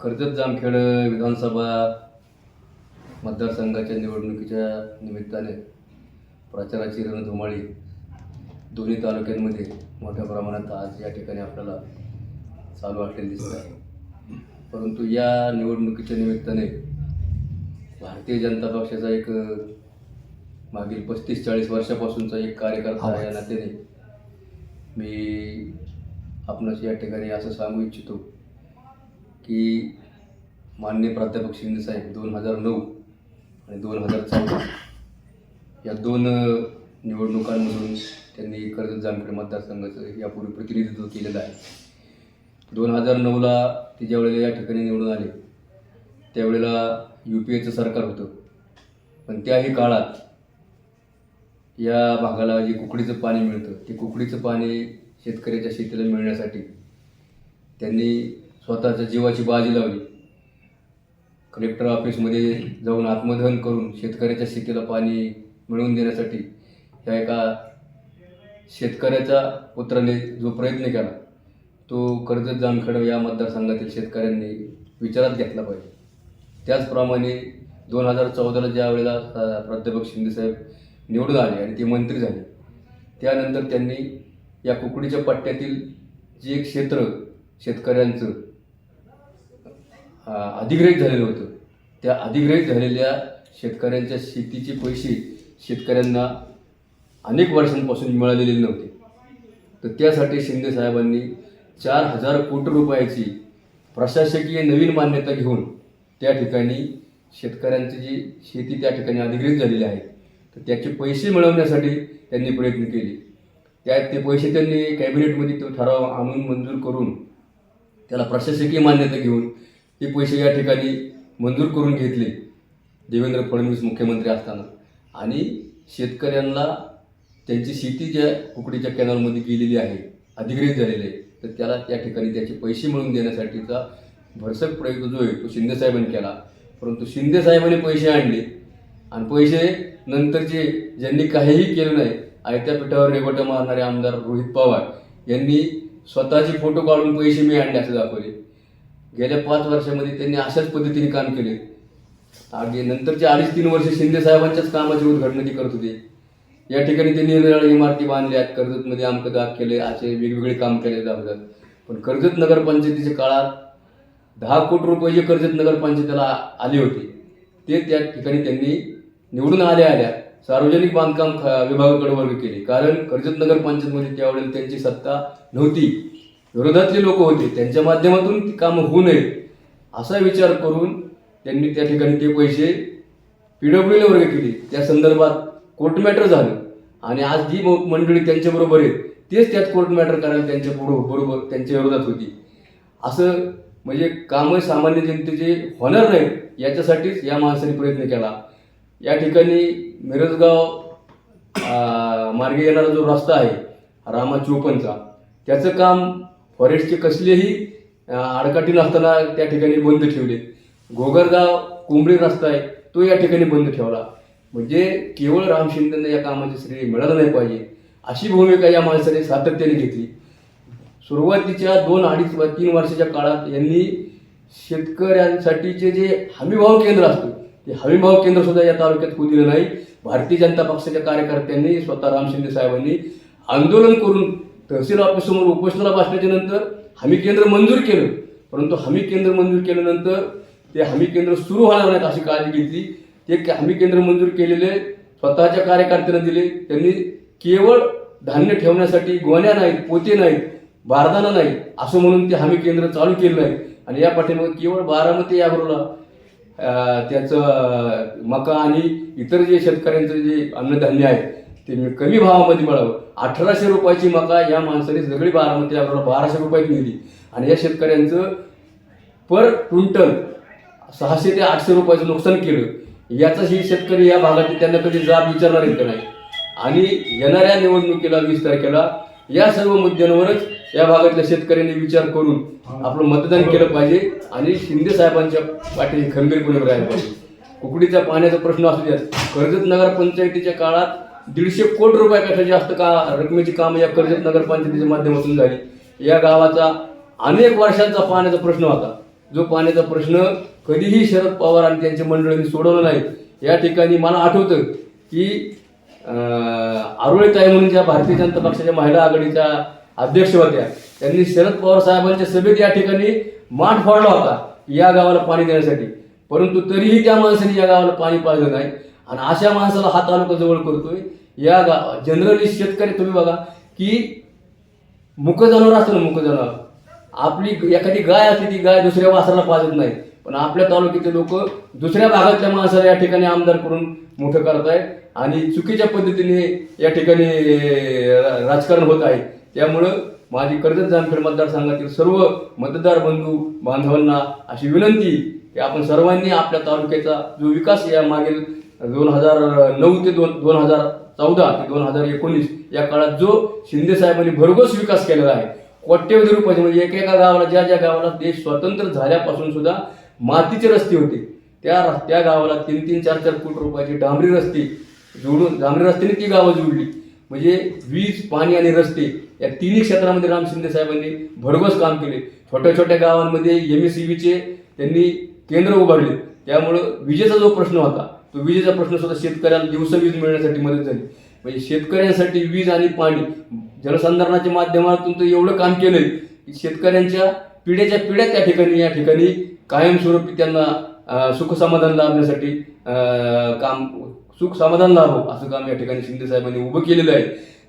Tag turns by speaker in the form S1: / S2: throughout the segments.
S1: कर्जत जामखेड विधानसभा मतदारसंघाच्या निवडणुकीच्या निमित्ताने प्रचाराची रणधुमाळी दोन्ही तालुक्यांमध्ये मोठ्या प्रमाणात आज या ठिकाणी आपल्याला चालू असलेली दिसत आहे. परंतु या निवडणुकीच्या निमित्ताने भारतीय जनता पक्षाचा एक मागील पस्तीस चाळीस वर्षापासूनचा एक कार्यकर्ता या नात्याने मी आपणास या ठिकाणी असं सांगू इच्छितो की माननीय प्राध्यापक शिंदेसाहेब दोन हजार नऊ आणि दोन हजार चौदा या दोन निवडणुकांमधून त्यांनी कर्जत जामखेड मतदारसंघाचं यापूर्वी प्रतिनिधित्व केलेलं आहे. दोन हजार नऊला ते ज्यावेळेला या ठिकाणी निवडून आले त्यावेळेला यू पी एचं सरकार होतं. पण त्याही काळात या भागाला जे कुकडीचं पाणी मिळतं ते कुकडीचं पाणी शेतकऱ्याच्या शेतीला मिळण्यासाठी. त्यांनी स्वतःच्या जीवाची बाजी लावली. कलेक्टर ऑफिसमध्ये जाऊन आत्मदहन करून शेतकऱ्याच्या शेतीला पाणी मिळवून देण्यासाठी ह्या एका शेतकऱ्याच्या पुत्राने जो प्रयत्न केला तो कर्जत जामखेड या मतदारसंघातील शेतकऱ्यांनी विचारात घेतला पाहिजे. त्याचप्रमाणे दोन हजार चौदाला ज्या वेळेला प्राध्यापक शिंदेसाहेब निवडून आले आणि ते मंत्री झाले त्यानंतर त्यांनी या कुकडीच्या पट्ट्यातील जे एक क्षेत्र शेतकऱ्यांचं अधिग्रहित झालेलं होतं. त्या अधिग्रहित झालेल्या शेतकऱ्यांच्या शेतीचे पैसे शेतकऱ्यांना अनेक वर्षांपासून मिळालेले नव्हते. तर त्यासाठी शिंदे साहेबांनी चार हजार कोटी रुपयाची प्रशासकीय नवीन मान्यता घेऊन त्या ठिकाणी शेतकऱ्यांची जी शेती त्या ठिकाणी अधिग्रहित झालेली आहे तर त्याचे पैसे मिळवण्यासाठी त्यांनी प्रयत्न केले. त्यात ते पैसे त्यांनी कॅबिनेटमध्ये तो ठराव आणून मंजूर करून त्याला प्रशासकीय मान्यता घेऊन ते पैसे या ठिकाणी मंजूर करून घेतले देवेंद्र फडणवीस मुख्यमंत्री असताना. आणि शेतकऱ्यांना त्यांची शेती ज्या कुकडीच्या कॅनलमध्ये गेलेली आहे अधिग्रहित झालेली आहे तर त्याला त्या ठिकाणी त्याचे पैसे मिळवून देण्यासाठीचा भरसक प्रयत्न जो आहे तो शिंदेसाहेबांनी केला. परंतु शिंदेसाहेबांनी पैसे आणले. आणि पैसे नंतरचे ज्यांनी काहीही केलं नाही आयत्या पिठावर रेवट मारणारे आमदार रोहित पवार यांनी स्वतःचे फोटो काढून पैसे मी आणले असे दाखवले. गेल्या पाच वर्षामध्ये त्यांनी अशाच पद्धतीने काम केले. आणि नंतरचे अडीच तीन वर्ष शिंदे साहेबांच्याच कामाची उद्घाटना करत होते. या ठिकाणी त्यांनी निरनिराळ्या इमारती बांधल्या आहेत. कर्जतमध्ये आमकं दाग केले असे वेगवेगळे काम केले दाखवतात पण कर्जत नगरपंचायतीच्या काळात दहा कोटी रुपये जे कर्जत नगरपंचायतीला आले होते ते त्या ठिकाणी त्यांनी निवडून आल्या आल्या. सार्वजनिक बांधकाम विभागाकडे वर्ग केले. कारण कर्जत नगरपंचायतमध्ये म्हणजे त्यावेळेला त्यांची सत्ता नव्हती. विरोधातले लोक होते. त्यांच्या माध्यमातून ती कामं होऊ नयेत. असा विचार करून त्यांनी त्या ठिकाणी ते पैसे पीडब्ल्यूला वर्ग केले. त्या संदर्भात कोर्ट मॅटर झालं. आणि आज जी मंडळी त्यांच्याबरोबर आहेत तेच त्यात कोर्ट मॅटर करायला त्यांच्या पुढं बरोबर त्यांच्या विरोधात होती. असं म्हणजे कामं सामान्य जनतेचे होणार नाहीत याच्यासाठीच या माणसाने प्रयत्न केला. या ठिकाणी मिरजगाव मार्गे येणारा जो रस्ता आहे रामा चोपनचा त्याचं काम फॉरेस्टचे कसलेही आडकाठी नसताना त्या ठिकाणी बंद ठेवले. घोगरगाव कोंबडी रस्ता आहे तो या ठिकाणी बंद ठेवला. म्हणजे केवळ राम शिंदेना या कामाचे श्रेय मिळालं नाही पाहिजे अशी भूमिका या माणसाने सातत्याने घेतली. सुरुवातीच्या दोन अडीच व तीन वर्षाच्या काळात यांनी शेतकऱ्यांसाठीचे जे हमीभाव केंद्र असतो ते हमीभाव केंद्र सुद्धा या तालुक्यात होऊ दिलं नाही. भारतीय जनता पक्षाच्या कार्यकर्त्यांनी स्वतः राम शिंदे साहेबांनी आंदोलन करून तहसील ऑफिससमोर उपोषणाला बसल्याच्या नंतर हमी केंद्र मंजूर केलं. परंतु हमी केंद्र मंजूर केल्यानंतर ते हमी केंद्र सुरू होणार नाहीत अशी काळजी घेतली. ते हमी केंद्र मंजूर केलेले स्वतःच्या कार्यकर्त्यांना दिले. त्यांनी केवळ धान्य ठेवण्यासाठी गोण्या नाहीत पोते नाहीत बारदाना नाही असं म्हणून ते हमी केंद्र चालू केलं नाही. आणि या पाठीमागे केवळ बारामती यागरोला त्याचं मका आणि इतर जे शेतकऱ्यांचं जे अन्नधान्य आहे ते मी कमी भावामध्ये मिळावं. अठराशे रुपयाची मका या माणसाने सगळी बारामती आपल्याला बाराशे रुपयात नेली. आणि या शेतकऱ्यांचं पर क्विंटल सहाशे ते आठशे रुपयाचं नुकसान केलं. याचा ही शेतकरी या भागातील त्यांना कधी जाब विचारणार येत नाही? आणि येणाऱ्या निवडणुकीला वीस तारखेला या सर्व मुद्द्यांवरच या भागातल्या शेतकऱ्यांनी विचार करून आपलं मतदान केलं पाहिजे आणि शिंदे साहेबांच्या पाठीशी खंबीरपणे राहिलं पाहिजे. कुकडीचा पाण्याचा प्रश्न असू द्या कर्जत नगर पंचायतीच्या काळात दीडशे कोटी रुपयापेक्षा जास्त का रकमेची कामं या कर्जत नगर पंचायतीच्या माध्यमातून झाली. या गावाचा अनेक वर्षांचा पाण्याचा प्रश्न होता. जो पाण्याचा प्रश्न कधीही शरद पवार आणि त्यांच्या मंडळींनी सोडवला नाही. या ठिकाणी मला आठवतं की आरोळीताई म्हणून ज्या भारतीय जनता पक्षाच्या महिला आघाडीच्या अध्यक्ष होत्या त्यांनी शरद पवार साहेबांच्या सभेत या ठिकाणी माठ फोडला होता या गावाला पाणी देण्यासाठी. परंतु तरीही त्या माणसाने या गावाला पाणी पाजलं नाही. आणि अशा माणसाला हा तालुका जवळ करतोय. या गाव जनरली शेतकरी तुम्ही बघा की मुक जनावर असतं ना मुक जनावर. आपली एखादी गाय असते ती गाय दुसऱ्या वासराला पाजत नाही. पण आपल्या तालुक्याचे लोक दुसऱ्या भागातल्या माणसाला या ठिकाणी आमदार करून मोठं करत आहेत आणि चुकीच्या पद्धतीने या ठिकाणी राजकारण होत आहे. त्यामुळं माझी कर्जत जामखेड मतदारसंघातील सर्व मतदार बंधू बांधवांना अशी विनंती की आपण सर्वांनी आपल्या तालुक्याचा जो विकास या मागील दोन हजार नऊ ते दोन दोन हजार चौदा ते दोन हजार एकोणीस या काळात जो शिंदे साहेबांनी भरघोस विकास केलेला आहे कोट्यवधी रुपयाचे म्हणजे एकेका गावाला ज्या ज्या गावाला देश स्वतंत्र झाल्यापासून सुद्धा मातीचे रस्ते होते त्या त्या गावाला तीन तीन चार चार फूट रुपयाचे डांबरी रस्ते जोडून डांबरी रस्त्याने ती गावं जोडली. म्हणजे वीज पाणी आणि रस्ते या तिन्ही क्षेत्रामध्ये राम शिंदे साहेबांनी भरघोस काम केले. छोट्या छोट्या गावांमध्ये एम एस त्यांनी केंद्र उभारले. त्यामुळं विजेचा जो प्रश्न होता तो विजेचा प्रश्न सुद्धा शेतकऱ्याला दिवसा वीज मिळण्यासाठी मदत झाली. म्हणजे शेतकऱ्यांसाठी वीज आणि पाणी जलसंधारणाच्या माध्यमातून तर एवढं काम केलं की शेतकऱ्यांच्या पिढ्याच्या पिढ्या त्या ठिकाणी या ठिकाणी कायमस्वरूपी त्यांना सुखसमाधान सुख समाधान लाभण्यासाठी काम सुख समाधान लाभो असं काम या ठिकाणी शिंदे साहेबांनी उभं केलेलं आहे.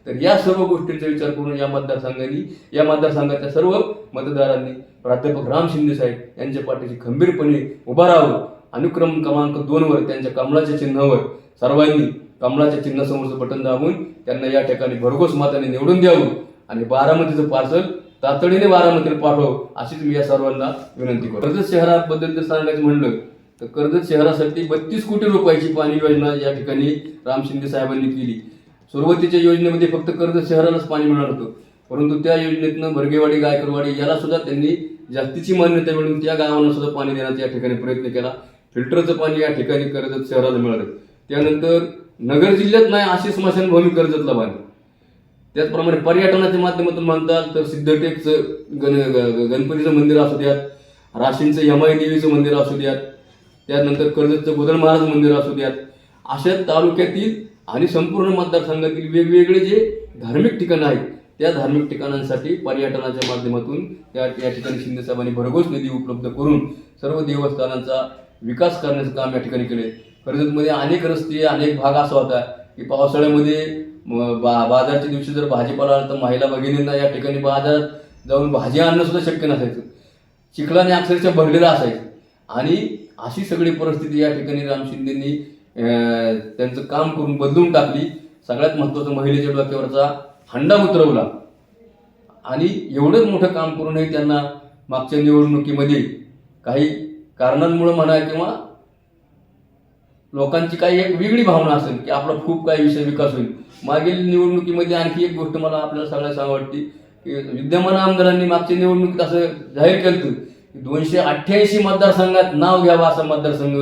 S1: तर या सर्व गोष्टींचा विचार करून या मतदारसंघांनी या मतदारसंघाच्या सर्व मतदारांनी प्राध्यापक राम शिंदे साहेब यांच्या पाठीशी खंबीरपणे उभा राहावं. अनुक्रम क्रमांक दोनवर त्यांच्या कमळाच्या चिन्हावर सर्वांनी कमळाच्या चिन्हासमोरचं बटन दाबून त्यांना या ठिकाणी भरघोस माताने निवडून द्यावं आणि बारामतीचं पार्सल तातडीने बारामतीला पाठव अशीच मी या सर्वांना विनंती करतो. कर्जत शहराबद्दल जर सांगायचं म्हणलं तर कर्जत शहरासाठी बत्तीस कोटी रुपयाची पाणी योजना या ठिकाणी राम शिंदे साहेबांनी केली. सुरुवातीच्या योजनेमध्ये फक्त कर्जत शहरालाच पाणी मिळणार होतं. परंतु त्या योजनेतनं भरगेवाडी गायकरवाडी याला सुद्धा त्यांनी जास्तीची मान्यता मिळून त्या गावांना सुद्धा पाणी देण्याचा या ठिकाणी प्रयत्न केला. फिल्टरचं पाणी या ठिकाणी कर्जत शहराला मिळालं. त्यानंतर नगर जिल्ह्यात नाही अशी स्मशानभूमी कर्जतला बांधली त्याचप्रमाणे पर्यटनाच्या माध्यमातून म्हणतात तर सिद्धटेकचं गण गणपतीचं मंदिर असू द्यात राशींचं यमाई देवीचं मंदिर असू द्यात त्यानंतर कर्जतचं गोदल महाराज मंदिर असू द्यात. अशा तालुक्यातील आणि संपूर्ण मतदारसंघातील वेगवेगळे जे धार्मिक ठिकाणं आहेत त्या धार्मिक ठिकाणांसाठी पर्यटनाच्या माध्यमातून त्या या ठिकाणी शिंदे साहेबांनी भरघोस निधी उपलब्ध करून सर्व देवस्थानांचा विकास करण्याचं काम या ठिकाणी केले कर्जतमध्ये अनेक रस्ते अनेक भाग असा होता की पावसाळ्यामध्ये बा बाजारच्या दिवशी जर भाजीपाला आला तर महिला भगिनींना या ठिकाणी बाजारात जाऊन भाजी आणणंसुद्धा शक्य नसायचं. चिखलाने अक्षरशः भरलेलं असायचं. आणि अशी सगळी परिस्थिती या ठिकाणी राम शिंदेनी त्यांचं काम करून बदलून टाकली. सगळ्यात महत्त्वाचं महिलेच्या डोक्यावरचा हंडा उतरवला. आणि एवढंच मोठं काम करूनही त्यांना मागच्या निवडणुकीमध्ये काही कारणांमुळे म्हणा किंवा लोकांची काही एक वेगळी भावना असेल की आपला खूप काही विषय विकास होईल. मागील निवडणुकीमध्ये आणखी एक गोष्ट मला आपल्याला सगळ्याला आवडते वाटते की विद्यमान आमदारांनी मागच्या निवडणुकीत असं जाहीर केलं दोनशे अठ्ठ्याऐंशी मतदारसंघात नाव घ्यावं असा मतदारसंघ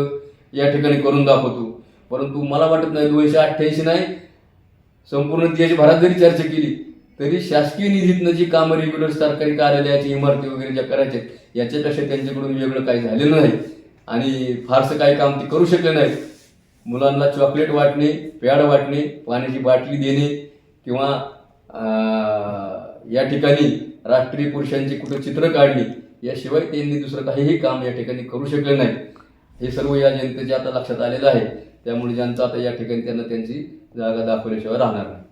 S1: या ठिकाणी करून दाखवतो. परंतु मला वाटत नाही दोनशे अठ्ठ्याऐंशी नाही. संपूर्ण देशभरात जरी चर्चा केली तरी शासकीय निधीतनं जी कामं रेग्युलर सरकारी कार्यालयाची इमारती वगैरे ज्या करायच्या याच्यापेक्षा त्यांच्याकडून वेगळं काही झालेलं नाही. आणि फारसं काही काम ते करू शकले नाहीत. मुलांना चॉकलेट वाटणे पॅड वाटणे पाण्याची बाटली देणे किंवा या ठिकाणी राष्ट्रीय पुरुषांची कुठं चित्र काढणे याशिवाय त्यांनी दुसरं काहीही काम या ठिकाणी करू शकले नाही. हे सर्व या जनतेच्या आता लक्षात आलेलं आहे. त्यामुळे जनता आता या ठिकाणी त्यांना त्यांची जागा दाखवल्याशिवाय राहणार नाही.